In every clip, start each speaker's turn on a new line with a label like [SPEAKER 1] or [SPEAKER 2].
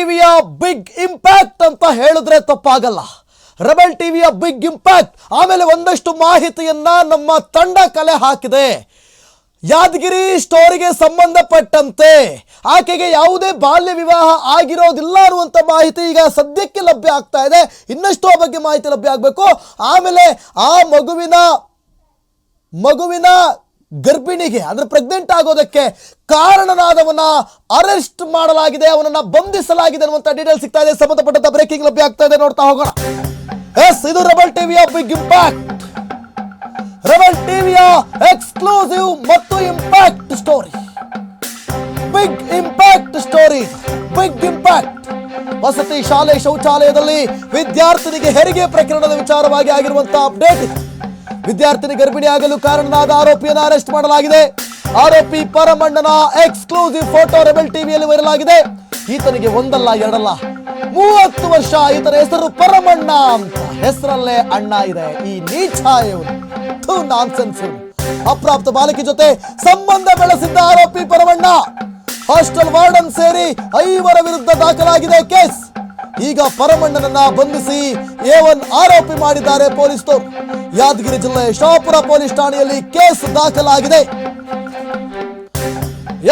[SPEAKER 1] ಟಿವಿಯ big impact ಅಂತ ಹೇಳಿದ್ರೆ ತಪ್ಪಾಗಲ್ಲ. ರೆಬೆಲ್ ಟಿವಿಯ ಬಿಗ್ ಇಂಪ್ಯಾಕ್ಟ್, ಆಮೇಲೆ ಒಂದಷ್ಟು ಮಾಹಿತಿಯನ್ನ ನಮ್ಮ ತಂಡ ಕಲೆ ಹಾಕಿದೆ. ಯಾದಗಿರಿ ಸ್ಟೋರಿಗೆ ಸಂಬಂಧಪಟ್ಟಂತೆ ಆಕೆಗೆ ಯಾವುದೇ ಬಾಲ್ಯ ವಿವಾಹ ಆಗಿರೋದಿಲ್ಲ ಅನ್ನುವಂಥ ಮಾಹಿತಿ ಈಗ ಸದ್ಯಕ್ಕೆ ಲಭ್ಯ ಆಗ್ತಾ ಇದೆ. ಇನ್ನಷ್ಟು ಆ ಬಗ್ಗೆ ಮಾಹಿತಿ ಲಭ್ಯ ಆಗಬೇಕು. ಆಮೇಲೆ ಆ ಮಗುವಿನ ಮಗುವಿನ ಗರ್ಭಿಣಿಗೆ, ಅಂದ್ರೆ ಪ್ರೆಗ್ನೆಂಟ್ ಆಗೋದಕ್ಕೆ ಕಾರಣನಾದವನ ಅರೆಸ್ಟ್ ಮಾಡಲಾಗಿದೆ, ಅವನನ್ನ ಬಂಧಿಸಲಾಗಿದೆ ಅನ್ನುವಂತ ಡೀಟೇಲ್ ಸಿಗ್ತಾ ಇದೆ. ಸಂಬಂಧಪಟ್ಟಂತ ಬ್ರೇಕಿಂಗ್ ಲಭ್ಯ ಆಗ್ತಾ ಇದೆ. ನೋಡ್ತಾ ಹೋಗೋಣ. ಎಸ್ ಇದು ರೆಬಲ್ ಟಿವಿಯ ಬಿಗ್ ಇಂಪ್ಯಾಕ್ಟ್ ರಬಲ್ ಟಿವಿಯ ಎಕ್ಸ್ಕ್ಲೂಸಿವ್ ಮತ್ತು impact story big impact story big impact ವಸತಿ, ಶಾಲೆ, ಶೌಚಾಲಯದಲ್ಲಿ ವಿದ್ಯಾರ್ಥಿನಿಗೆ ಹೆರಿಗೆ ಪ್ರಕರಣದ ವಿಚಾರವಾಗಿ ಆಗಿರುವಂತಹ ಅಪ್ಡೇಟ್. ವಿದ್ಯಾರ್ಥಿನಿ ಗರ್ಭಿಣಿ ಆಗಲು ಕಾರಣನಾದ ಆರೋಪಿಯನ್ನು ಅರೆಸ್ಟ್ ಮಾಡಲಾಗಿದೆ. ಆರೋಪಿ ಪರಮಣ್ಣನ ಎಕ್ಸ್ಕ್ಲೂಸಿವ್ ಫೋಟೋ ರೆಬೆಲ್ ಟಿವಿಯಲ್ಲಿ ವೈರಲ್ ಆಗಿದೆ ಈತನಿಗೆ ಒಂದಲ್ಲ, ಎರಡಲ್ಲ. ಮೂವತ್ತು ವರ್ಷ, ಈತನ ಹೆಸರು ಪರಮಣ್ಣ ಅಂತ. ಹೆಸರಲ್ಲೇ ಅಣ್ಣ ಇದೆ. ಈ ನೀಚ ಇವನು ನಾನ್ಸೆನ್ಸ್ ಅಪ್ರಾಪ್ತ ಬಾಲಕಿ ಜೊತೆ ಸಂಬಂಧ ಬೆಳೆಸಿದ್ದ ಆರೋಪಿ ಪರಮಣ್ಣ. ಹಾಸ್ಟೆಲ್ ವಾರ್ಡನ್ ಸೇರಿ ಐವರ ವಿರುದ್ಧ ದಾಖಲಾಗಿದೆ ಕೇಸ್. ಈಗ ಪರಮಣ್ಣನನ್ನ ಬಂಧಿಸಿ ಏವನ್ ಆರೋಪಿ ಮಾಡಿದ್ದಾರೆ ಪೊಲೀಸರು ಯಾದಗಿರಿ ಜಿಲ್ಲೆ ಶಾಪುರ ಪೊಲೀಸ್ ಠಾಣೆಯಲ್ಲಿ ಕೇಸ್ ದಾಖಲಾಗಿದೆ.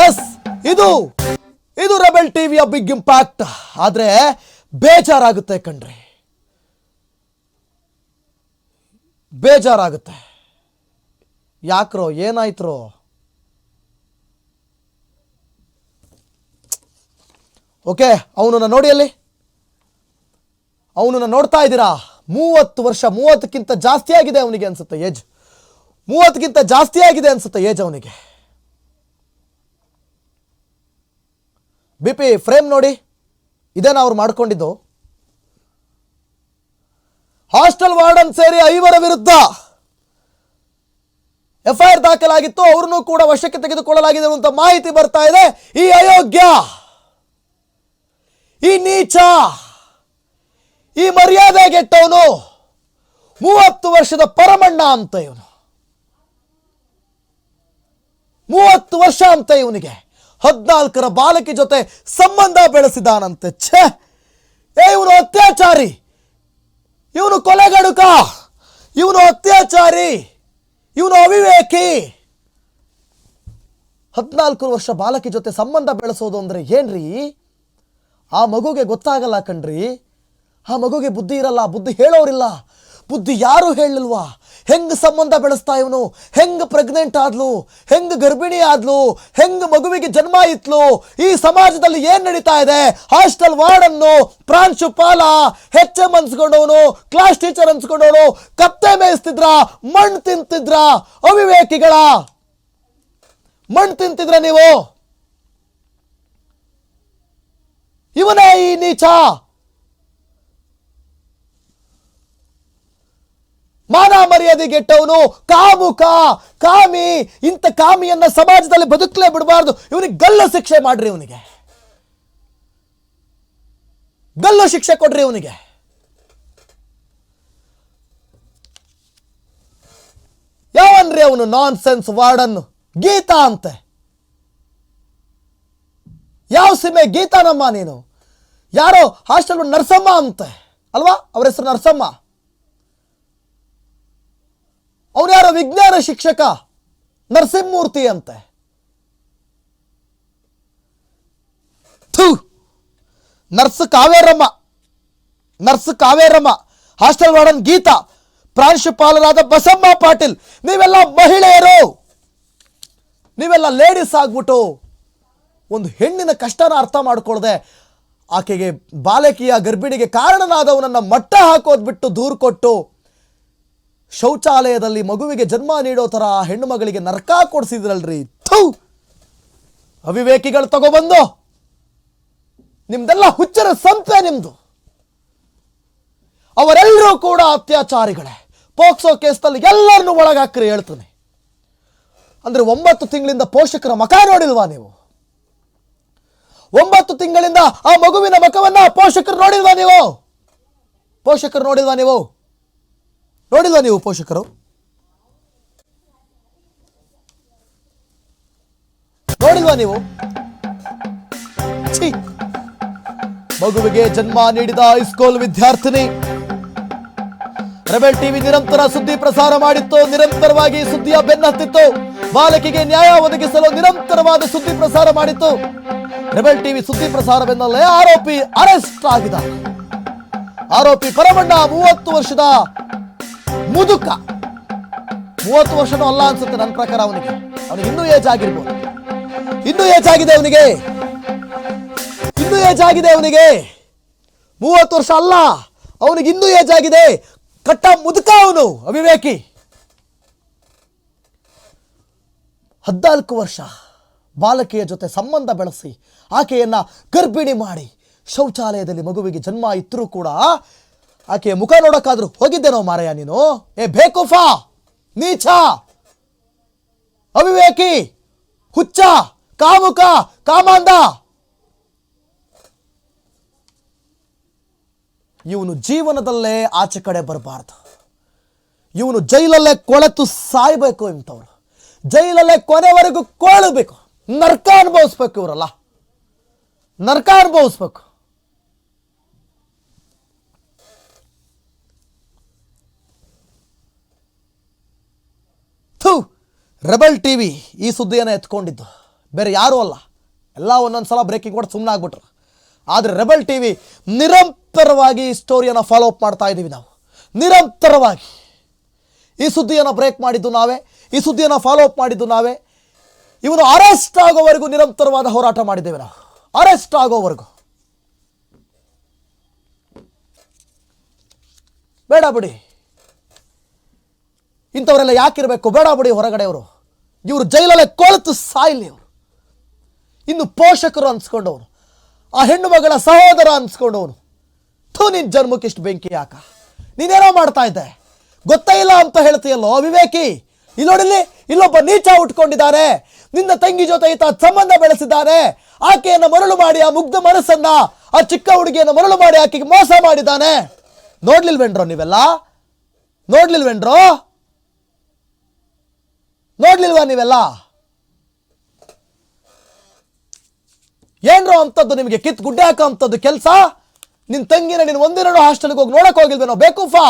[SPEAKER 1] ಎಸ್, ಇದು ಇದು ರೆಬೆಲ್ ಟಿವಿಯ ಬಿಗ್ ಇಂಪ್ಯಾಕ್ಟ್. ಆದ್ರೆ ಬೇಜಾರಾಗುತ್ತೆ ಕಣ್ರಿ. ಬೇಜಾರಾಗುತ್ತೆ. ಯಾಕ್ರೋ, ಏನಾಯ್ತ್ರೋ? ಓಕೆ, ಅವನನ್ನ ನೋಡಿ ಅಲ್ಲಿ. ಅವನನ್ನ ನೋಡ್ತಾ ಇದ್ದೀರಾ? ಮೂವತ್ತು ವರ್ಷ ಮೂವತ್ತಕ್ಕಿಂತ ಜಾಸ್ತಿ ಆಗಿದೆ ಅವನಿಗೆ ಅನ್ಸುತ್ತೆ ಏಜ್ ಮೂವತ್ತಕ್ಕಿಂತ ಜಾಸ್ತಿ ಆಗಿದೆ ಅನ್ಸುತ್ತೆ ಏಜ್ ಅವನಿಗೆ. ಬಿ ಪಿ ಫ್ರೇಮ್ ನೋಡಿ. ಇದೇನ ಅವ್ರು ಮಾಡ್ಕೊಂಡಿದ್ದು? ಹಾಸ್ಟೆಲ್ ವಾರ್ಡನ್ ಸೇರಿ ಐವರ ವಿರುದ್ಧ ಎಫ್ಐಆರ್ ದಾಖಲಾಗಿತ್ತು. ಅವ್ರನ್ನೂ ಕೂಡ ವಶಕ್ಕೆ ತೆಗೆದುಕೊಳ್ಳಲಾಗಿದೆ ಅಂತ ಮಾಹಿತಿ ಬರ್ತಾ ಇದೆ. ಈ ಅಯೋಗ್ಯ. ಈ ನೀಚ. ಈ ಮರ್ಯಾದೆ ಗೆಟ್ಟವನು ಮೂವತ್ತು ವರ್ಷದ ಪರಮಣ್ಣ ಅಂತ ಇವನು. ಮೂವತ್ತು ವರ್ಷ ಅಂತ ಇವನಿಗೆ. ಹದಿನಾಲ್ಕರ ಬಾಲಕಿ ಜೊತೆ ಸಂಬಂಧ ಬೆಳೆಸಿದಾನಂತೆ. ಛೇ, ಏ, ಇವನು ಅತ್ಯಾಚಾರಿ. ಇವನು ಕೊಲೆಗಡುಕ. ಇವನು ಅತ್ಯಾಚಾರಿ. ಇವನು ಅವಿವೇಕಿ. ಹದಿನಾಲ್ಕು ವರ್ಷ ಬಾಲಕಿ ಜೊತೆ ಸಂಬಂಧ ಬೆಳೆಸೋದು ಅಂದ್ರೆ ಏನ್ರಿ? ಆ ಮಗುಗೆ ಗೊತ್ತಾಗಲ್ಲ ಕಣ್ರಿ. ಆ ಮಗುಗೆ ಬುದ್ಧಿ ಇರಲ್ಲ, ಬುದ್ಧಿ ಹೇಳೋರಿಲ್ಲ. ಬುದ್ಧಿ ಯಾರು ಹೇಳಲ್ವಾ ಹೆಂಗ್ ಸಂಬಂಧ ಬೆಳೆಸ್ತಾ ಇವನು? ಹೆಂಗ್ ಪ್ರೆಗ್ನೆಂಟ್ ಆದ್ಲು? ಹೆಂಗ್ ಗರ್ಭಿಣಿ ಆದ್ಲು? ಹೆಂಗ್ ಮಗುವಿಗೆ ಜನ್ಮ ಇತ್ಲು? ಈ ಸಮಾಜದಲ್ಲಿ ಏನ್ ನಡೀತಾ ಇದೆ? ಹಾಸ್ಟೆಲ್ ವಾರ್ಡನ್ನು ಪ್ರಾಂಶುಪಾಲ ಹೆಚ್ ಎಂ ಅನ್ಸ್ಕೊಂಡವನು, ಕ್ಲಾಸ್ ಟೀಚರ್ ಅನ್ಸ್ಕೊಂಡವನು, ಕತ್ತೆ ಮೇಯಿಸ್ತಿದ್ರ ಮಣ್ಣು ತಿಂತಿದ್ರ, ಅವಿವೇಕಿಗಳ. ಮಣ್ಣು ತಿಂತಿದ್ರ ನೀವು? ಇವನೇ ಈ ನೀಚ. ಮಾನ ಮರ್ಯಾದೆ ಗೆಟ್ಟವನು ಕಾಮುಕ, ಕಾಮಿ. ಇಂಥ ಕಾಮಿಯನ್ನ ಸಮಾಜದಲ್ಲಿ ಬದುಕಲೇ ಬಿಡಬಾರ್ದು. ಇವನಿಗೆ ಗಲ್ಲ ಶಿಕ್ಷೆ ಮಾಡ್ರಿ ಇವನಿಗೆ. ಗಲ್ಲು ಶಿಕ್ಷೆ ಕೊಡ್ರಿ ಇವನಿಗೆ. ಯಾವನ್ರಿ ಅವನು ನಾನ್ ಸೆನ್ಸ್ ವಾರ್ಡನ್ ಗೀತಾ ಅಂತೆ. ಯಾವ ಸೀಮೆ? ಗೀತಾನಮ್ಮ ನೀನು. ಯಾರೋ ಹಾಸ್ಟೆಲ್ ನರಸಮ್ಮ ಅಂತೆ. ಅಲ್ವಾ? ಅವ್ರ ಹೆಸರು ನರಸಮ್ಮ. ಅವ್ರು ಯಾರೋ ವಿಜ್ಞಾನ ಶಿಕ್ಷಕ ನರಸಿಂಹಮೂರ್ತಿ ಅಂತೆ. Nurse Kaveramma nurse Kaveramma, hostel warden Geetha, ಪ್ರಾಂಶುಪಾಲರಾದ ಬಸಮ್ಮ ಪಾಟೀಲ್, ನೀವೆಲ್ಲ ಮಹಿಳೆಯರು! ನೀವೆಲ್ಲ ಲೇಡೀಸ್ ಆಗ್ಬಿಟ್ಟು ಒಂದು ಹೆಣ್ಣಿನ ಕಷ್ಟನ ಅರ್ಥ ಮಾಡ್ಕೊಳ್ಳದೆ ಆಕೆಗೆ ಬಾಲಕಿಯ ಗರ್ಭಿಣಿಗೆ ಕಾರಣನಾದವನನ್ನು ಮಟ್ಟ ಹಾಕೋದ್ಬಿಟ್ಟು ದೂರು ಕೊಟ್ಟು ಶೌಚಾಲಯದಲ್ಲಿ ಮಗುವಿಗೆ ಜನ್ಮ ನೀಡೋ ಥರ ಹೆಣ್ಣು ಮಗಳಿಗೆ ನರಕ ಕೊಡಿಸಿದ್ರಲ್ರಿ. ಥೂ! ಅವಿವೇಕಿಗಳು ತಗೊಬಂದು! ನಿಮ್ದೆಲ್ಲ ಹುಚ್ಚರ ಸಂಪೆ ನಿಮ್ದು. ಅವರೆಲ್ಲರೂ ಕೂಡ ಅತ್ಯಾಚಾರಿಗಳೇ. ಪೋಕ್ಸೋ ಕೇಸ್ನಲ್ಲಿ ಎಲ್ಲರನ್ನೂ ಒಳಗಾಕ್ರಿ ಹೇಳ್ತಾನೆ. ಅಂದ್ರೆ ಒಂಬತ್ತು ತಿಂಗಳಿಂದ ಪೋಷಕರ ಮಕ ನೋಡಿಲ್ವಾ ನೀವು? ಒಂಬತ್ತು ತಿಂಗಳಿಂದ ಆ ಮಗುವಿನ ಮಕವನ್ನ ಪೋಷಕರು ನೋಡಿಲ್ವಾ ನೀವು? ಪೋಷಕರು ನೋಡಿಲ್ವಾ ನೀವು? ನೋಡಿಲ್ವಾ ನೀವು ಪೋಷಕರು? ನೋಡಿಲ್ವಾ ನೀವು? ಮಗುವಿಗೆ ಜನ್ಮ ನೀಡಿದ ಹೈಸ್ಕೂಲ್ ವಿದ್ಯಾರ್ಥಿನಿ. ರೆಬೆಲ್ ಟಿವಿ ನಿರಂತರ ಸುದ್ದಿ ಪ್ರಸಾರ ಮಾಡಿತ್ತು, ನಿರಂತರವಾಗಿ ಸುದ್ದಿಯ ಬೆನ್ನತ್ತಿತ್ತು ಬಾಲಕಿಗೆ ನ್ಯಾಯ ಒದಗಿಸಲು ನಿರಂತರವಾದ ಸುದ್ದಿ ಪ್ರಸಾರ ಮಾಡಿತ್ತು. ರೆಬೆಲ್ ಟಿವಿ ಸುದ್ದಿ ಪ್ರಸಾರ ಬೆನ್ನಲ್ಲೇ ಆರೋಪಿ ಅರೆಸ್ಟ್ ಆಗಿದ ಆರೋಪಿ ಪರಮಣ್ಣ ಮೂವತ್ತು ವರ್ಷದ ಮುದುಕ. ಮೂವತ್ತು ವರ್ಷನೂ ಅಲ್ಲ ಅನ್ಸುತ್ತೆ ನನ್ನ ಪ್ರಕಾರ ಅವನಿಗೆ. ಅವನಿಗೆ ಇನ್ನೂ ಏಜ್ ಆಗಿರ್ಬೋದು. ಇನ್ನೂ ಏಜ್ ಆಗಿದೆ ಅವನಿಗೆ. ಇನ್ನೂ ಏಜ್ ಆಗಿದೆ ಅವನಿಗೆ. ಮೂವತ್ತು ವರ್ಷ ಅಲ್ಲ. ಅವನಿಗೆ ಇನ್ನೂ ಏಜ್ ಆಗಿದೆ. ಕಟ್ಟ ಮುದುಕ ಅವನು, ಅವಿವೇಕಿ. ಹದಿನಾಲ್ಕು ವರ್ಷ ಬಾಲಕಿಯ ಜೊತೆ ಸಂಬಂಧ ಬೆಳೆಸಿ ಆಕೆಯನ್ನ ಗರ್ಭಿಣಿ ಮಾಡಿ ಶೌಚಾಲಯದಲ್ಲಿ ಮಗುವಿಗೆ ಜನ್ಮ ಇತ್ತರೂ ಕೂಡ ಆಕೆಯ ಮುಖ ನೋಡೋಕ್ಕಾದ್ರೂ ಹೋಗಿದ್ದೇನೋ ಮಾರಯ್ಯ ನೀನು. ಏ, ಬೇಕುಫಾ, ನೀಚ, ಅವಿವೇಕಿ, ಹುಚ್ಚ, ಕಾಮುಕ, ಕಾಮಾಂಧ. ಇವನು ಜೀವನದಲ್ಲೇ ಆಚೆ ಕಡೆ ಬರಬಾರ್ದು. ಇವನು ಜೈಲಲ್ಲೇ ಕೊಳೆತು ಸಾಯ್ಬೇಕು ಇಂಥವ್ರು. ಜೈಲಲ್ಲೇ ಕೊನೆವರೆಗೂ ಕೋಳಬೇಕು. ನರ್ಕ ಅನುಭವಿಸ್ಬೇಕು ಇವರಲ್ಲ. ನರ್ಕ ಅನುಭವಿಸ್ಬೇಕು ಥು ರೆಬಲ್ ಟಿ ವಿ ಈ ಸುದ್ದಿಯನ್ನು ಎತ್ಕೊಂಡಿದ್ದು. ಬೇರೆ ಯಾರೂ ಅಲ್ಲ. ಎಲ್ಲ ಒಂದೊಂದು ಸಲ ಬ್ರೇಕಿಂಗ್ ಕೊಟ್ಟು ಸುಮ್ಮನೆ ಆಗ್ಬಿಟ್ರು. ಆದರೆ ರೆಬಲ್ ಟಿ ವಿ ನಿರಂತರವಾಗಿ ಈ ಸ್ಟೋರಿಯನ್ನು ಫಾಲೋ ಅಪ್ ಮಾಡ್ತಾ ಇದ್ದೀವಿ ನಾವು. ನಿರಂತರವಾಗಿ. ಈ ಸುದ್ದಿಯನ್ನು ಬ್ರೇಕ್ ಮಾಡಿದ್ದು ನಾವೇ, ಈ ಸುದ್ದಿಯನ್ನು ಫಾಲೋ ಅಪ್ ಮಾಡಿದ್ದು ನಾವೇ. ಇವನು ಅರೆಸ್ಟ್ ಆಗೋವರೆಗೂ ನಿರಂತರವಾದ ಹೋರಾಟ ಮಾಡಿದ್ದೇವೆ ನಾವು. ಅರೆಸ್ಟ್ ಆಗೋವರೆಗೂ. ಬೇಡ ಬಿಡಿ. ಇಂಥವರೆಲ್ಲ ಯಾಕಿರಬೇಕು? ಬೇಡ ಬಿಡಿ ಹೊರಗಡೆ ಅವರು ಇವರು ಜೈಲಲ್ಲೇ ಕೊಳತು ಸಾಯಿಲಿ ಅವರು ಇನ್ನು ಪೋಷಕರು ಅನ್ಸ್ಕೊಂಡವನು ಆ ಹೆಣ್ಣು ಮಗಳ ಸಹೋದರ ಅನ್ಸ್ಕೊಂಡವನು ಥೂ, ನಿನ್ ಜನ್ಮಕ್ಕೆ ಇಷ್ಟು ಬೆಂಕಿ ಯಾಕ ನೀನೇನೋ ಮಾಡ್ತಾ ಇದ್ದೆ? ಗೊತ್ತೇ ಇಲ್ಲ ಅಂತ ಹೇಳ್ತೀಯಲ್ಲೋ, ವಿವೇಕಿ? ಇಲ್ಲೋಡಿಲ್ಲಿ ಇಲ್ಲೊಬ್ಬ ನೀಚ ಉಟ್ಕೊಂಡಿದ್ದಾನೆ. ನಿನ್ನ ತಂಗಿ ಜೊತೆ ಈತ ಸಂಬಂಧ ಬೆಳೆಸಿದ್ದಾನೆ. ಆಕೆಯನ್ನ ಮರಳು ಮಾಡಿ, ಆ ಮುಗ್ಧ ಮನಸ್ಸನ್ನ, ಆ ಚಿಕ್ಕ ಹುಡುಗಿಯನ್ನು ಮರಳು ಮಾಡಿ, ಆಕೆಗೆ ಮೋಸ ಮಾಡಿದ್ದಾನೆ. ನೋಡ್ಲಿಲ್ವೇನ್ರೋ ನೀವೆಲ್ಲ? ನೋಡ್ಲಿಲ್ವೇನ್ರೋ? ನೋಡ್ಲಿಲ್ವಾ ನೀವೆಲ್ಲ? ಏನ್ರೋ ಅಂತದ್ದು ನಿಮಗೆ ಕಿತ್ ಗುಡ್ಡೆ ಹಾಕೋ ಕೆಲಸ? ನಿನ್ ತಂಗಿನ ನೀನು ಒಂದಿನೂ ಹಾಸ್ಟೆಲ್ಗೆ ಹೋಗಿ ನೋಡಕ್ ಹೋಗಿಲ್ವೇನೋ? ಬೇಕೂಫಾ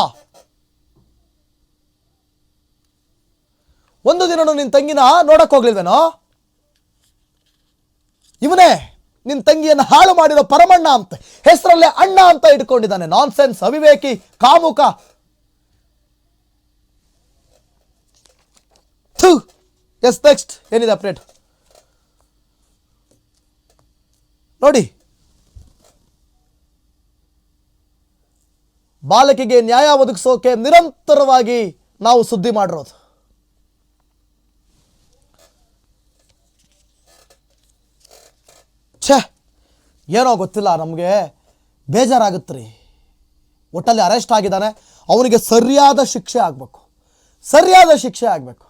[SPEAKER 1] ಒಂದು ದಿನ ನಿನ್ ತಂಗಿನ ನೋಡಕ್ ಹೋಗ್ಲಿಲ್ವೇನೋ? ಇವನೇ, ನಿನ್ ತಂಗಿಯನ್ನು ಹಾಳು ಮಾಡಿರೋ ಪರಮಣ್ಣ ಅಂತ, ಹೆಸರಲ್ಲೇ ಅಣ್ಣ ಅಂತ ಇಟ್ಕೊಂಡಿದ್ದಾನೆ. ನಾನ್ ಸೆನ್ಸ್ ಅವಿವೇಕಿ, ಕಾಮುಕ ಥು ಎಸ್ ನೆಕ್ಸ್ಟ್ ಏನಿದೆ ಅಪ್ಡೇಟ್ ನೋಡಿ. ಬಾಲಕಿಗೆ ನ್ಯಾಯ ಒದಗಿಸೋಕೆ ನಿರಂತರವಾಗಿ ನಾವು ಸುದ್ದಿ ಮಾಡಿರೋದು. ಛ, ಏನೋ ಗೊತ್ತಿಲ್ಲ, ನಮಗೆ ಬೇಜಾರಾಗುತ್ತೆ ರೀ ಒಟ್ಟಲ್ಲಿ ಅರೆಸ್ಟ್ ಆಗಿದ್ದಾನೆ, ಅವನಿಗೆ ಸರಿಯಾದ ಶಿಕ್ಷೆ ಆಗಬೇಕು. ಸರಿಯಾದ ಶಿಕ್ಷೆ ಆಗಬೇಕು.